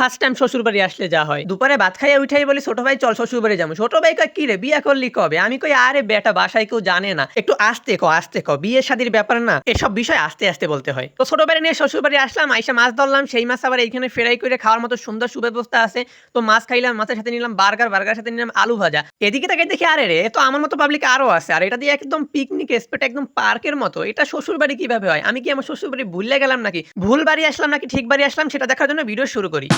First time শ্বশুর বাড়ি আসলে যা হয়। দুপুরে ভাত খাইয়ে উঠাই বলি, ছোট ভাই, চল শ্বশুর বাড়ি যাব। ছোট ভাই কয়, কি রে, বিয়ে করলি কবে? আমি কই, আরে বেটা, বাসায় কেউ জানে না। একটু আস্তে ক আস্তে ক বিয়ে শাদির ব্যাপার না, এসব বিষয় আস্তে আস্তে বলতে হয়। তো ছোট বাড়ি নিয়ে শ্বশুর বাড়ি আসলাম, আইসা মাছ ধরলাম, সেই মাছ আবার এইখানে ফ্রাই করে খাওয়ার মতো সুন্দর সুব্যবস্থা আছে। তো মাছ খাইলাম, মাছের সাথে নিলাম বার্গার বার্গার সাথে নিলাম আলু ভাজা। এদিকে তাকে দেখি, আরে রে তো আমার মতো পাবলিক আরও আছে। আর এটা দিয়ে একদম পিকনিক স্পট একদম পার্কের মতো। এটা শ্বশুর বাড়ি কীভাবে হয়? আমি কি আমার শ্বশুর বাড়ি ভুলে গেলাম নাকি? ভুল বাড়ি আসলাম নাকি? ঠিক বাড়ি আসলাম, সেটা দেখার জন্য ভিডিও শুরু করি।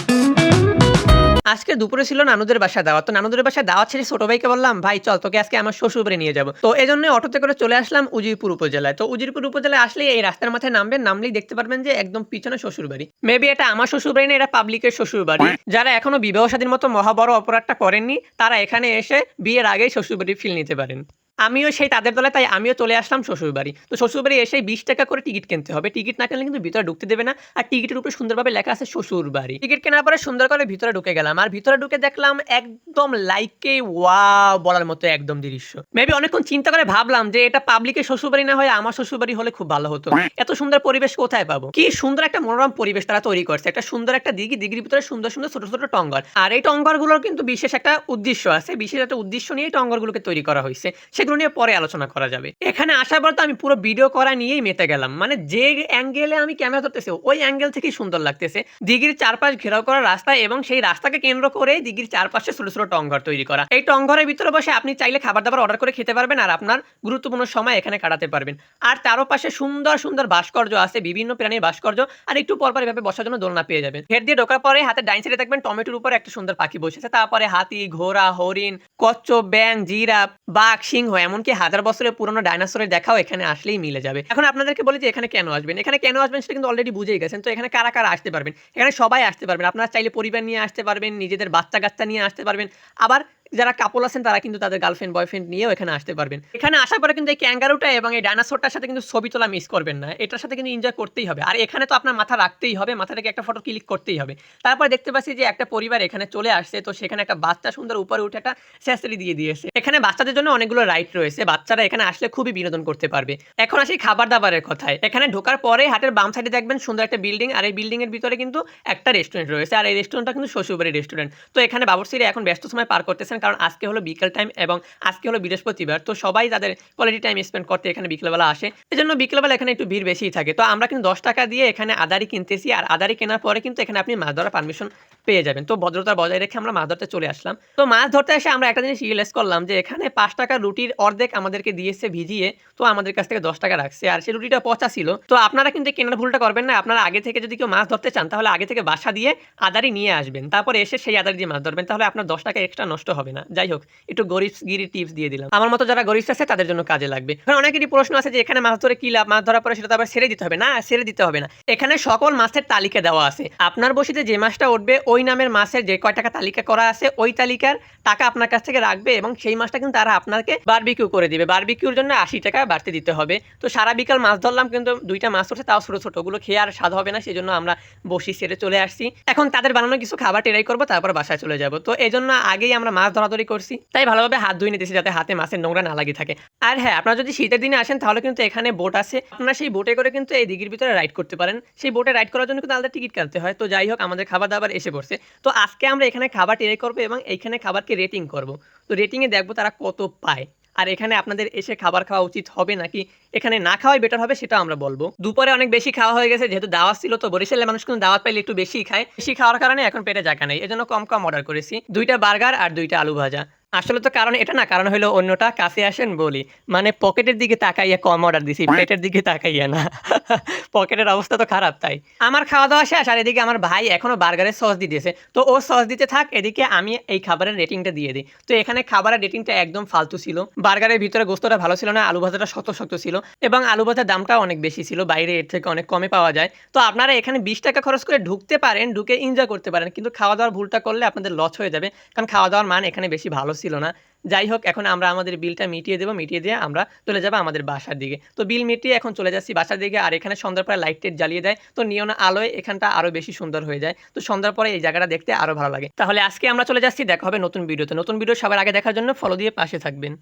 আজকে দুপুরে ছিল নানুদের বাসায় দাওয়াত। তো নানুদের বাসায় দাওয়াত ছেড়ে ছোট ভাইকে বললাম, ভাই, চল, তোকে আজকে আমার শ্বশুর নিয়ে যাব। তো এই জন্য অটোতে করে চলে আসলাম উজিরপুর উপজেলায়। তো উজিরপুর উপজেলায় আসলে এই রাস্তার মাথায় নামবেন, নামলেই দেখতে পারবেন যে একদম পিছনে শ্বশুর বাড়ি মেবি এটা আমার শ্বশুর বাড়ি না, এটা পাবলিকের শ্বশুর বাড়ি যারা এখনও বিবাহ স্বাধীন মতো মহাবড় অপরাধটা করেননি, তারা এখানে এসে বিয়ের আগেই শ্বশুর বাড়ি ফিল নিতে পারেন। আমিও সেই তাদের দলে তাই আমিও চলে আসলাম শ্বশুর বাড়ি তো শ্বশুর বাড়ি এসে বিশ টাকা করে টিকিট কিনতে হবে। টিকিট না কিনলে কিন্তু ভিতরে ঢুকতে দেবে না। আর টিকিটের উপরে সুন্দরভাবে লেখা আছে শ্বশুর বাড়ি টিকিট কেনার পরে সুন্দর করে ভিতরে ঢুকে গেলাম। আর ভিতরে ঢুকে দেখলাম একদম লাইকে ওয়া বলার মতো একদম দৃশ্য। মেবি অনেকক্ষণ চিন্তা করে ভাবলাম যে এটা পাবলিকের শ্বশুরবাড়ি না হয়, আমার শ্বশুরবাড়ি হলে খুব ভালো হতো। এত সুন্দর পরিবেশ কোথায় পাবো? কি সুন্দর একটা মনোরম পরিবেশ তারা তৈরি করছে। একটা সুন্দর একটা দিঘি, দিঘির ভিতরে সুন্দর সুন্দর ছোট ছোট টঙ্গর আর এই টঙ্গরগুলোর কিন্তু বিশেষ একটা উদ্দেশ্য আছে। বিশেষ একটা উদ্দেশ্য নিয়ে এই টঙ্গরগুলোকে তৈরি করা হয়েছে। সেগুলো নিয়ে পরে আলোচনা করা যাবে। এখানে আসার পর তো আমি পুরো ভিডিও করা নিয়েই মেতে গেলাম। মানে যে অ্যাঙ্গেলে আমি ক্যামেরা ধরতেছি, ওই অ্যাঙ্গেল থেকেই সুন্দর লাগতেছে। দিঘির চারপাশ ঘেরাও করা রাস্তা এবং সেই রাস্তাকে কেন্দ্র করে দিঘির চারপাশে ছোট ছোট টঙ্ঘর তৈরি করা। এই টঙ্ঘরের ভিতরে বসে আপনি চাইলে খাবার দাবার অর্ডার করে খেতে পারবেন আর আপনার গুরুত্বপূর্ণ সময় এখানে কাটাতে পারবেন। আর তারও পাশে সুন্দর সুন্দর ভাস্কর্য আছে, বিভিন্ন প্রাণীর ভাস্কর্য আর একটু পরপর এভাবে বসার জন্য দোলনা পেয়ে যাবেন। হেড দিয়ে ঢোকার পরে হাতে ডাইন সাইডে দেখবেন টমেটোর উপর একটা সুন্দর পাখি বসেছে তারপরে হাতি, ঘোড়া, হরিণ, কচ্ছপ ব্যাং জিরাফ, বাঘ, সিংহ এমনকি হাজার বছরের পুরনো ডাইনোসরের দেখাও এখানে আসলেই মিলে যাবে। এখন আপনাদেরকে বলি যে এখানে কেন আসবেন? এখানে কেন আসবেন সেটা কিন্তু অলরেডি বুঝেই গেছেন। তো এখানে কারা কারা আসতে পারবেন? এখানে সবাই আসতে পারবেন। আপনারা চাইলে পরিবার নিয়ে আসতে পারবেন, নিজেদের বাচ্চা কাচ্চা নিয়ে আসতে পারবেন। আবার যারা কাপল আছেন, তারা কিন্তু তাদের গার্লফ্রেন্ড বয়ফ্রেন্ড নিয়েও এখানে আসতে পারবেন। এখানে আসার পরে কিন্তু এই ক্যাঙ্গারুটা এবং এই ডাইনোসরটার সাথে কিন্তু ছবি তোলা মিস করবেন না। এটার সাথে কিন্তু এনজয় করতেই হবে। আর এখানে তো আপনার মাথা রাখতেই হবে, মাথা থেকে একটা ফটো ক্লিক করতেই হবে। তারপর দেখতে পাচ্ছি যে একটা পরিবার এখানে চলে আসছে, তো সেখানে একটা বাচ্চা সুন্দর উপরে উঠে একটা স্যাসেলি দিয়ে দিয়েছে। এখানে বাচ্চাদের জন্য অনেকগুলো রাইট রয়েছে। বাচ্চারা এখানে আসলে খুবই বিনোদন করতে পারবে। এখন আসি খাবার দাবারের কথায়। এখানে ঢোকার পরে হাটের বাম সাইডে দেখবেন সুন্দর একটা বিল্ডিং আর এই বিল্ডিং এর ভিতরে কিন্তু একটা রেস্টুরেন্ট রয়েছে। আর এই রেস্টুরেন্টটা কিন্তু শ্বশুরবাড়ির রেস্টুরেন্ট তো এখানে বাবরসিরা এখন ব্যস্ত সময় পার করতেছেন। কারণ আজকে হলো বিকেল টাইম এবং আজকে হলো বৃহস্পতিবার। তো সবাই তাদের কোয়ালিটি টাইম স্পেন্ড করতে এখানে বিকেলবেলা আসে। এই জন্য বিকেলবেলা এখানে একটু ভিড় বেশিই থাকে। তো আমরা কিন্তু দশ টাকা দিয়ে এখানে আদারি কিনতেছি আর আদারি কেনার পরে কিন্তু এখানে আপনি মাছ ধরার পারমিশন পেয়ে যাবেন। তো ভদ্রতা বজায় রেখে আমরা মাছ ধরতে চলে আসলাম। তো মাছ ধরতে এসে আমরা একটা জিনিস রিয়েলাইজ করলাম যে এখানে পাঁচ টাকা রুটির অর্ধেক আমাদেরকে দিয়েছে ভিজিয়ে। তো আমাদের কাছ থেকে দশ টাকা রাখছে। আর সেই রুটিটা পচা ছিল। তো আপনারা কিন্তু কেনার ভুলটা করবেন না। আপনারা আগে থেকে যদি কেউ মাছ ধরতে চান তাহলে আগে থেকে বাসা দিয়ে আদারি নিয়ে আসবেন। তারপরে এসে সেই আদারি দিয়ে মাছ ধরবেন। তাহলে আপনার দশ টাকা এক্সট্রা নষ্ট হবে। না। যাই হোক, একটু গরিব গিরি টিপস দিয়ে দিলাম। আমার মতো যারা গরিব আছে, তাদের জন্য কাজে লাগবে। এখন অনেকেরই প্রশ্ন আছে যে, এখানে মাছ ধরে কি লাভ? মাছ ধরার পরে সেটা তো আবার ছেড়ে দিতে হবে। না, ছেড়ে দিতে হবে না। এখানে সকল মাছের তালিকা দেওয়া আছে। আপনার বসিতে যে মাছটা উঠবে, ওই নামের মাছের যে কয় টাকা তালিকা করা আছে, ওই তালিকার টাকা আপনার কাছ থেকে রাখবে এবং সেই মাছটা কিন্তু তারা আপনাকে বারবিকিউ করে দিবে। বারবিকিউর জন্য আশি টাকা বাড়তে দিতে হবে। তো সারা বিকাল মাছ ধরলাম, কিন্তু দুইটা মাছ ধরছে তাও ছোটো ছোটো ওগুলো খেয়ে আর স্বাদ হবে না সেই জন্য আমরা বসি, সেরে চলে আসছি। এখন তাদের বানানো কিছু খাবার ট্রাই করব, তারপর বাসায় চলে যাব। তো এই জন্য আগেই আমরা মাছ ধরাধরি করছি। তাই ভালোভাবে হাত ধুয়ে নিতেছি যাতে হাতে মাছের নোংরা না লাগে থাকে। আর হ্যাঁ আপনারা যদি শীতের দিনে আসেন, তাহলে কিন্তু এখানে বোট আছে। আপনারা সেই বোটে করে কিন্তু এই দিঘির ভিতরে রাইড করতে পারেন। সেই বোটে রাইড করার জন্য কিন্তু আলাদা টিকিট কাটতে হয়। তো যাই হোক, আমাদের খাবার দাবার এসে পড়ছে। তো আজকে আমরা এখানে খাবার ট্রাই করব এবং এইখানে খাবারকে রেটিং করব। তো রেটিংয়ে দেখব তারা কত পায়। আর এখানে আপনাদের এসে খাবার খাওয়া উচিত হবে নাকি? এখানে না খাওয়াই বেটার হবে সেটা আমরা বলব। দুপুরে অনেক বেশি খাওয়া হয়ে গেছে, যেহেতু দাওয়াত ছিল তো, বরিশালের মানুষ কিন্তু দাওয়াত পাইলে একটু বেশি খায়। বেশি খাওয়ার কারণে এখন পেটে জায়গা নেই। এজন্য কম কম অর্ডার করেছি। দুইটা বার্গার আর দুইটা আলু ভাজা। আসলে তো কারণ এটা না, কারণ হলো অন্যটা কাছে আসেন বলি। মানে পকেটের দিকে তাকাইয়া কম অর্ডার দিছি, পেটের দিকে তাকাইয়া না। পকেটের অবস্থা তো খারাপ তাই। আমার খাওয়া দাওয়া শেষ, আর এদিকে আমার ভাই এখনও বার্গারের সস দিতেছে তো ও সস দিতে থাক, এদিকে আমি এই খাবারের রেটিংটা দিয়ে দিই। তো এখানে খাবারের রেটিংটা একদম ফালতু ছিল। বার্গারের ভিতরে গোস্তটা ভালো ছিল না, আলু ভাজাটা শত শক্ত ছিল। এবং আলু ভাজার দামটাও অনেক বেশি ছিল, বাইরে এর থেকে অনেক কমে পাওয়া যায়। তো আপনারা এখানে বিশ টাকা খরচ করে ঢুকতে পারেন, ঢুকে এনজয় করতে পারেন। কিন্তু খাওয়া দাওয়ার ভুলটা করলে আপনাদের লস হয়ে যাবে। কারণ খাওয়া দাওয়ার মান এখানে বেশি ভালো ছিল না। যাই হোক, এখন আমরা আমাদের বিলটা মিটিয়ে দেবো, মিটিয়ে দিয়ে আমরা চলে যাব আমাদের বাসার দিকে। তো বিল মিটিয়ে এখন চলে যাচ্ছি বাসার দিকে আর এখানে সন্ধ্যার পরে লাইট টেট জ্বালিয়ে দেয়। তো নিয়ন আলোয় এখানটা আরও বেশি সুন্দর হয়ে যায়। তো সন্ধ্যার পরে এই জায়গাটা দেখতে আরও ভালো লাগে। তাহলে আজকে আমরা চলে যাচ্ছি, দেখা হবে নতুন ভিডিওতে। নতুন ভিডিও সবার আগে দেখার জন্য ফলো দিয়ে পাশে থাকবেন।